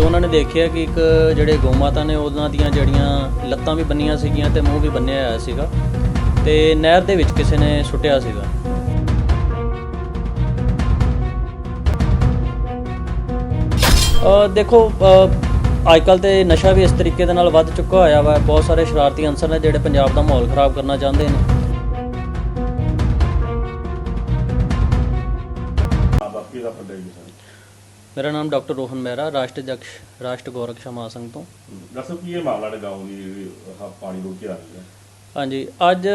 ਤੇ ਉਹਨਾਂ ਨੇ ਦੇਖਿਆ ਕਿ ਇੱਕ ਜਿਹੜੇ ਗਊ ਮਾਤਾ ਨੇ ਉਹਨਾਂ ਦੀਆਂ ਜਿਹੜੀਆਂ ਲੱਤਾਂ ਵੀ ਬੰਨੀਆਂ ਸੀਗੀਆਂ ਤੇ ਮੂੰਹ ਵੀ ਬੰਨਿਆ ਹੋਇਆ ਸੀਗਾ ਤੇ ਨਹਿਰ ਦੇ ਵਿੱਚ ਕਿਸੇ ਨੇ ਸੁੱਟਿਆ ਸੀਗਾ। ਦੇਖੋ ਅੱਜ ਕੱਲ ਤੇ ਨਸ਼ਾ ਵੀ ਇਸ ਤਰੀਕੇ ਦੇ ਨਾਲ ਵੱਧ ਚੁੱਕਾ ਹੋਇਆ ਵਾ। ਬਹੁਤ ਸਾਰੇ ਸ਼ਰਾਰਤੀ ਅਨਸਰ ਨੇ ਜਿਹੜੇ ਪੰਜਾਬ ਦਾ ਮਾਹੌਲ ਖਰਾਬ ਕਰਨਾ ਚਾਹੁੰਦੇ ਨੇ। ਆਪ ਦਾ ਪਤਾ ਹੈ ਮੇਰਾ ਨਾਮ ਡਾਕਟਰ ਰੋਹਨ ਮਹਿਰਾ ਰਾਸ਼ਟਰੀ ਅਧਿਕਸ਼ ਰਾਸ਼ਟਰ ਗੋਰਖਸ਼ਾ ਮਹਾਸੰਘ ਤੋਂ। ਦੱਸੋ ਕੀ ਇਹ ਮਾਮਲਾ ਦੀ ਜਿਹੜੀ ਆਹ ਪਾਣੀ ਰੋਕ ਆ ਰਹੀ ਹੈ? ਹਾਂਜੀ ਅੱਜ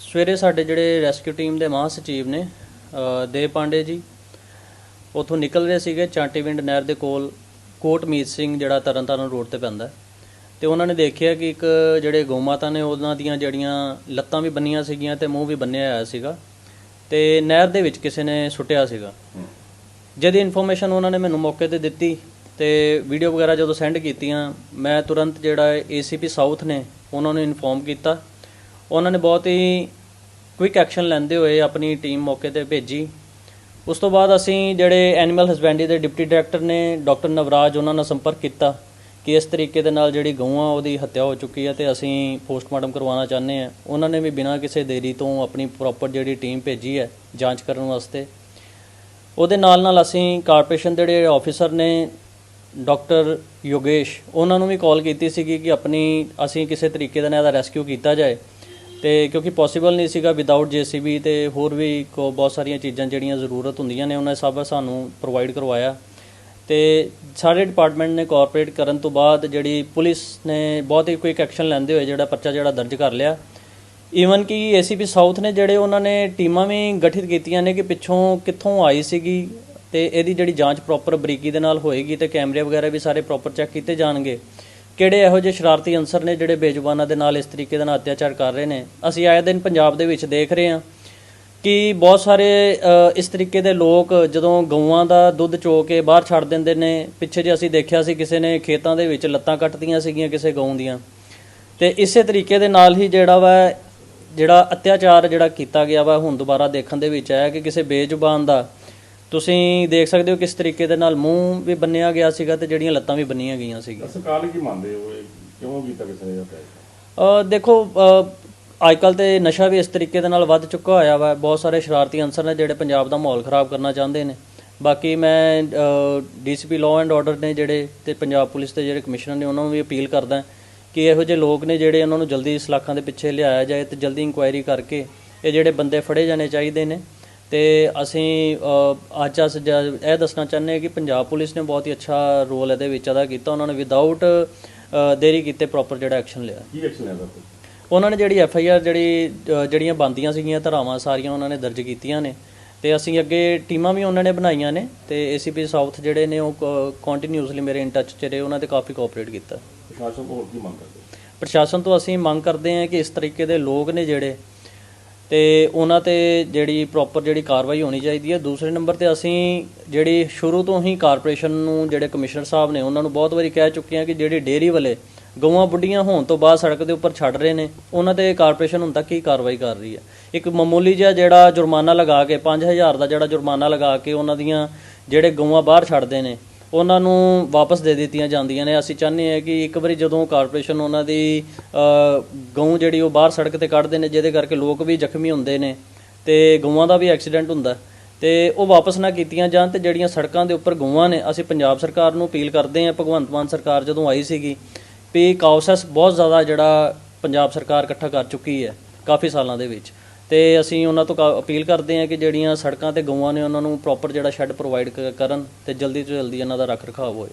ਸਵੇਰੇ ਸਾਡੇ ਜਿਹੜੇ ਰੈਸਕਿਊ ਟੀਮ ਦੇ ਮਹਾਸਚਿਵ ਨੇ ਅ, ਦੇਵ ਪਾਂਡੇ ਜੀ। ਉਥੋਂ ਨਿਕਲ ਰਹੇ ਸੀਗੇ ਚਾਂਟੀਵਿੰਡ ਨਹਿਰ ਦੇ ਕੋਲ ਕੋਟਮੀਤ ਸਿੰਘ ਜਿਹੜਾ ਤਰਨਤਾਰਨ ਰੋਡ ਤੇ ਪੈਂਦਾ। ਤੇ ਉਹਨਾਂ ਨੇ ਦੇਖਿਆ ਕਿ ਇੱਕ ਜਿਹੜੇ ਗਊ ਮਾਤਾ ਨੇ ਉਹਨਾਂ ਦੀਆਂ ਜਿਹੜੀਆਂ ਲੱਤਾਂ ਵੀ ਬੰਨੀਆਂ ਸੀਗੀਆਂ ਤੇ ਮੂੰਹ ਵੀ ਬੰਨਿਆ ਹੋਇਆ ਸੀਗਾ। ਤੇ ਨਹਿਰ ਦੇ ਵਿੱਚ ਕਿਸੇ ਨੇ ਸੁੱਟਿਆ ਸੀਗਾ। ਜਦੀ ਇਨਫੋਰਮੇਸ਼ਨ ਉਹਨਾਂ ਨੇ ਮੈਨੂੰ ਮੌਕੇ ਤੇ ਦਿੱਤੀ ਤੇ ਵੀਡੀਓ ਵਗੈਰਾ ਜਦੋਂ ਸੈਂਡ ਕੀਤੀਆਂ, ਮੈਂ ਤੁਰੰਤ ਜਿਹੜਾ ਏਸੀਪੀ ਸਾਊਥ ਨੇ ਉਹਨਾਂ ਨੂੰ ਇਨਫੋਰਮ ਕੀਤਾ। ਉਹਨਾਂ ਨੇ ਬਹੁਤ ਹੀ ਕੁਇਕ ਐਕਸ਼ਨ ਲੈਂਦੇ ਹੋਏ ਆਪਣੀ ਟੀਮ ਮੌਕੇ ਤੇ ਭੇਜੀ। ਉਸ ਤੋਂ ਬਾਅਦ ਅਸੀਂ ਜਿਹੜੇ ਐਨੀਮਲ ਹਸਬੈਂਡਰੀ ਦੇ ਡਿਪਟੀ ਡਾਇਰੈਕਟਰ ਨੇ ਡਾਕਟਰ ਨਵਰਾਜ ਉਹਨਾਂ ਨਾਲ ਸੰਪਰਕ ਕੀਤਾ ਕਿ ਇਸ ਤਰੀਕੇ ਦੇ ਨਾਲ ਜਿਹੜੀ ਗਊਆਂ ਉਹਦੀ ਹੱਤਿਆ ਹੋ ਚੁੱਕੀ ਹੈ ਤੇ ਅਸੀਂ ਪੋਸਟਮਾਰਟਮ ਕਰਵਾਉਣਾ ਚਾਹੁੰਦੇ ਹਾਂ। ਉਹਨਾਂ ਨੇ ਵੀ ਬਿਨਾਂ ਕਿਸੇ ਦੇਰੀ ਤੋਂ ਆਪਣੀ ਪ੍ਰੋਪਰ ਜਿਹੜੀ ਟੀਮ ਭੇਜੀ ਹੈ ਜਾਂਚ ਕਰਨ ਵਾਸਤੇ। ਉਹਦੇ ਨਾਲ ਨਾਲ ਅਸੀਂ ਕਾਰਪੋਰੇਸ਼ਨ ਦੇ ਜਿਹੜੇ ਆਫੀਸਰ ਨੇ ਡਾਕਟਰ ਯੋਗੇਸ਼, ਉਹਨਾਂ ਨੂੰ ਵੀ ਕਾਲ ਕੀਤੀ ਸੀਗੀ ਕਿ ਆਪਣੀ, ਅਸੀਂ ਕਿਸੇ ਤਰੀਕੇ ਦਾ ਨਾ ਇਹਦਾ ਰੈਸਕਿਊ ਕੀਤਾ ਜਾਏ। ਤੇ ਕਿਉਂਕਿ ਪੋਸੀਬਲ ਨਹੀਂ ਸੀਗਾ ਵਿਦਆਊਟ ਜੀਸੀਬੀ ਤੇ ਹੋਰ ਵੀ ਕੋ ਬਹੁਤ ਸਾਰੀਆਂ ਚੀਜ਼ਾਂ ਜਿਹੜੀਆਂ ਜ਼ਰੂਰਤ ਹੁੰਦੀਆਂ ਨੇ, ਉਹਨਾਂ ਸਭ ਸਾਨੂੰ ਪ੍ਰੋਵਾਈਡ ਕਰਵਾਇਆ। ਤੇ ਸਾਰੇ ਡਿਪਾਰਟਮੈਂਟ ਨੇ ਕੋਆਪਰੇਟ ਕਰਨ ਤੋਂ ਬਾਅਦ ਜਿਹੜੀ ਪੁਲਿਸ ਨੇ ਬਹੁਤ ਹੀ ਕੁਇਕ ਐਕਸ਼ਨ ਲੈਂਦੇ ਹੋਏ ਜਿਹੜਾ ਪਰਚਾ ਜਿਹੜਾ ਦਰਜ ਕਰ ਲਿਆ। ਈਵਨ ਕਿ ਏਸੀਪੀ ਸਾਊਥ ਨੇ ਜਿਹੜੇ ਉਹਨਾਂ ਨੇ ਟੀਮਾਂ ਵੀ ਗਠਿਤ ਕੀਤੀਆਂ ਨੇ ਕਿ ਪਿੱਛੋਂ ਕਿੱਥੋਂ ਆਈ ਸੀਗੀ ਤੇ ਇਹਦੀ ਜਿਹੜੀ ਜਾਂਚ ਪ੍ਰੋਪਰ ਬਰੀਕੀ ਦੇ ਨਾਲ ਹੋਏਗੀ ਤੇ ਕੈਮਰੇ ਵਗੈਰਾ ਵੀ ਸਾਰੇ ਪ੍ਰੋਪਰ ਚੈੱਕ ਕੀਤੇ ਜਾਣਗੇ। ਕਿਹੜੇ ਇਹੋ ਜਿਹੇ ਸ਼ਰਾਰਤੀ ਅਨਸਰ ਨੇ ਜਿਹੜੇ ਬੇਜ਼ੁਬਾਨਾਂ ਦੇ ਨਾਲ ਇਸ ਤਰੀਕੇ ਦੇ ਨਾਲ ਅਤਿਆਚਾਰ ਕਰ ਰਹੇ ਨੇ? ਅਸੀਂ ਆਏ ਦਿਨ ਪੰਜਾਬ ਦੇ ਵਿੱਚ ਦੇਖ ਰਹੇ ਹਾਂ ਕਿ ਬਹੁਤ ਸਾਰੇ ਇਸ ਤਰੀਕੇ ਦੇ ਲੋਕ ਜਦੋਂ ਗਊਆਂ ਦਾ ਦੁੱਧ ਚੋ ਕੇ ਬਾਹਰ ਛੱਡ ਦਿੰਦੇ ਨੇ, ਪਿੱਛੇ ਜੇ ਅਸੀਂ ਦੇਖਿਆ ਸੀ ਕਿਸੇ ਨੇ ਖੇਤਾਂ ਦੇ ਵਿੱਚ ਲੱਤਾਂ ਕੱਟਦੀਆਂ ਸੀਗੀਆਂ ਕਿਸੇ ਗਊ ਦੀਆਂ। ਤੇ ਇਸੇ ਤਰੀਕੇ ਦੇ ਨਾਲ ਹੀ ਜਿਹੜਾ ਵਾ ਜਿਹੜਾ ਅਤਿਆਚਾਰ ਜਿਹੜਾ ਕੀਤਾ ਗਿਆ ਵਾ ਹੁਣ ਦੁਬਾਰਾ ਦੇਖਣ ਦੇ ਵਿੱਚ ਆਇਆ ਕਿ ਕਿਸੇ ਬੇਜ਼ੁਬਾਨ ਦਾ ਤੁਸੀਂ ਦੇਖ ਸਕਦੇ ਹੋ ਕਿਸ ਤਰੀਕੇ ਦੇ ਨਾਲ ਮੂੰਹ ਵੀ ਬੰਨਿਆ ਗਿਆ ਸੀਗਾ ਤੇ ਜਿਹੜੀਆਂ ਲੱਤਾਂ ਵੀ ਬੰਨੀਆਂ ਗਈਆਂ ਸੀਗੀਆਂ। ਸਰਕਾਰ ਕੀ ਮੰਨਦੇ ਹੋ? ਇਹ ਕਿਉਂ ਕੀਤਾ ਕਿਸੇ ਨੇ ਇਹ ਅ, ਦੇਖੋ ਅ, ਅੱਜ ਕੱਲ ਤੇ ਨਸ਼ਾ ਵੀ ਇਸ ਤਰੀਕੇ ਦੇ ਨਾਲ ਵੱਧ ਚੁੱਕਾ ਹੋਇਆ ਵਾ। ਬਹੁਤ ਸਾਰੇ ਸ਼ਰਾਰਤੀ ਅਨਸਰ ਨੇ ਜਿਹੜੇ ਪੰਜਾਬ ਦਾ ਮਾਹੌਲ ਖਰਾਬ ਕਰਨਾ ਚਾਹੁੰਦੇ ਨੇ। ਬਾਕੀ ਮੈਂ ਡੀਸੀਪੀ ਲਾਅ ਐਂਡ ਆਰਡਰ ਨੇ ਜਿਹੜੇ ਤੇ ਪੰਜਾਬ ਪੁਲਿਸ ਦੇ ਜਿਹੜੇ ਕਮਿਸ਼ਨਰ ਨੇ ਉਹਨਾਂ ਨੂੰ ਵੀ ਅਪੀਲ ਕਰਦਾ। ਕਿ ਇਹੋ ਜਿਹੇ ਲੋਕ ਨੇ ਜਿਹੜੇ ਉਹਨਾਂ ਨੂੰ ਜਲਦੀ ਸਲਾਖਾਂ ਦੇ ਪਿੱਛੇ ਲਿਆਇਆ ਜਾਏ ਤੇ ਜਲਦੀ ਇਨਕੁਆਇਰੀ ਕਰਕੇ ਇਹ ਜਿਹੜੇ ਬੰਦੇ ਫੜੇ ਜਾਣੇ ਚਾਹੀਦੇ ਨੇ। ਤੇ ਅਸੀਂ ਅੱਜ ਅਸ ਇਹ ਦੱਸਣਾ ਚਾਹੁੰਦੇ ਹਾਂ ਕਿ ਪੰਜਾਬ ਪੁਲਿਸ ਨੇ ਬਹੁਤ ਹੀ ਅੱਛਾ ਰੋਲ ਇਹਦੇ ਵਿੱਚ ਅਦਾ ਕੀਤਾ। ਉਹਨਾਂ ਨੇ ਵਿਦਆਊਟ ਦੇਰੀ ਕੀਤੇ ਪ੍ਰੋਪਰ ਜਿਹੜਾ ਐਕਸ਼ਨ ਲਿਆ। ਕੀ ਐਕਸ਼ਨ ਹੈ ਦਾ ਉਹਨਾਂ ਨੇ ਜਿਹੜੀ ਐਫ ਆਈ ਆਰ ਜਿਹੜੀ ਜਿਹੜੀਆਂ ਬੰਦੀਆਂ ਸੀਗੀਆਂ ਧਾਰਾਵਾਂ ਸਾਰੀਆਂ ਉਹਨਾਂ ਨੇ ਦਰਜ ਕੀਤੀਆਂ ਨੇ। ਤੇ ਅਸੀਂ ਅੱਗੇ ਟੀਮਾਂ ਵੀ ਉਹਨਾਂ ਨੇ ਬਣਾਈਆਂ ਨੇ ਤੇ ਏਸੀਪੀ ਸਾਊਥ ਜਿਹੜੇ ਨੇ ਉਹ ਕੰਟੀਨਿਊਸਲੀ ਮੇਰੇ ਇਨ ਟੱਚ ਚ ਰਹੇ। ਉਹਨਾਂ ਤੇ ਕਾਫੀ ਕੋਆਪਰੇਟ ਕੀਤਾ। ਪ੍ਰਸ਼ਾਸਨ ਤੋਂ ਹੋਰ ਕੀ ਮੰਗ ਕਰਦੇ ਪ੍ਰਸ਼ਾਸਨ ਤੋਂ ਅਸੀਂ ਮੰਗ ਕਰਦੇ ਹਾਂ ਕਿ ਇਸ ਤਰੀਕੇ ਦੇ ਲੋਕ ਨੇ ਜਿਹੜੇ ਤੇ ਉਹਨਾਂ ਤੇ ਜਿਹੜੀ ਪ੍ਰੋਪਰ ਜਿਹੜੀ ਕਾਰਵਾਈ ਹੋਣੀ ਚਾਹੀਦੀ ਹੈ। ਦੂਸਰੇ ਨੰਬਰ ਤੇ ਅਸੀਂ ਜਿਹੜੀ ਸ਼ੁਰੂ ਤੋਂ ਹੀ ਕਾਰਪੋਰੇਸ਼ਨ ਨੂੰ ਜਿਹੜੇ ਕਮਿਸ਼ਨਰ ਸਾਹਿਬ ਨੇ ਉਹਨਾਂ ਨੂੰ ਬਹੁਤ ਵਾਰੀ ਕਹਿ ਚੁੱਕੇ ਹਾਂ ਕਿ ਜਿਹੜੀ ਡੇਅਰੀ ਵਾਲੇ ਗਊਆਂ ਬੁੱਢੀਆਂ ਹੋਣ ਤੋਂ ਬਾਅਦ ਸੜਕ ਦੇ ਉੱਪਰ ਛੱਡ ਰਹੇ ਨੇ, ਉਹਨਾਂ ਤੇ ਕਾਰਪੋਰੇਸ਼ਨ ਹੁਣ ਤੱਕ ਕੀ ਕਾਰਵਾਈ ਕਰ ਰਹੀ ਹੈ। ਇੱਕ ਮਾਮੂਲੀ ਜਿਹਾ ਜਿਹੜਾ ਜੁਰਮਾਨਾ ਲਗਾ ਕੇ 5000 ਦਾ ਜਿਹੜਾ ਜੁਰਮਾਨਾ ਲਗਾ ਕੇ ਉਹਨਾਂ ਦੀਆਂ ਜਿਹੜੇ ਗਊਆਂ ਬਾਹਰ ਛੱਡਦੇ ਨੇ ਉਹਨਾਂ ਨੂੰ ਵਾਪਸ ਦੇ ਦਿੱਤੀਆਂ ਜਾਂਦੀਆਂ ਨੇ। ਅਸੀਂ ਚਾਹੁੰਦੇ ਹਾਂ ਕਿ ਇੱਕ ਵਾਰੀ ਜਦੋਂ ਕਾਰਪੋਰੇਸ਼ਨ ਉਹਨਾਂ ਦੀ ਗਊ ਜਿਹੜੀ ਉਹ ਬਾਹਰ ਸੜਕ ਤੇ ਕੱਢਦੇ ਨੇ, ਜਿਹਦੇ ਕਰਕੇ ਲੋਕ ਵੀ ਜ਼ਖਮੀ ਹੁੰਦੇ ਨੇ ਤੇ ਗਊਆਂ ਦਾ ਵੀ ਐਕਸੀਡੈਂਟ ਹੁੰਦਾ। ਤੇ ਉਹ ਵਾਪਸ ਨਾ ਕੀਤੀਆਂ ਜਾਣ ਤੇ ਜਿਹੜੀਆਂ ਸੜਕਾਂ ਦੇ ਉੱਪਰ ਗਊਆਂ ਨੇ, ਅਸੀਂ ਪੰਜਾਬ ਸਰਕਾਰ ਨੂੰ ਅਪੀਲ ਕਰਦੇ ਹਾਂ, ਭਗਵੰਤ ਮਾਨ ਸਰਕਾਰ ਜਦੋਂ ਆਈ ਸੀਗੀ, ਵੀ ਕਾਉਸਸ ਬਹੁਤ ਜ਼ਿਆਦਾ ਜਿਹੜਾ ਪੰਜਾਬ ਸਰਕਾਰ ਇਕੱਠਾ ਕਰ ਚੁੱਕੀ ਹੈ ਕਾਫੀ ਸਾਲਾਂ ਦੇ ਵਿੱਚ। ਤੇ ਅਸੀਂ ਉਹਨਾਂ ਤੋਂ ਕਾ- ਅਪੀਲ ਕਰਦੇ ਹਾਂ ਕਿ ਜਿਹੜੀਆਂ ਸੜਕਾਂ ਤੇ ਗਊਆਂ ਨੇ ਉਹਨਾਂ ਨੂੰ ਪ੍ਰੋਪਰ ਜਿਹੜਾ ਸ਼ੈੱਡ ਪ੍ਰੋਵਾਈਡ ਕਰਨ ਤੇ ਜਲਦੀ ਤੋਂ ਜਲਦੀ ਇਹਨਾਂ ਦਾ ਰੱਖ ਰਖਾਵ ਹੋਏ।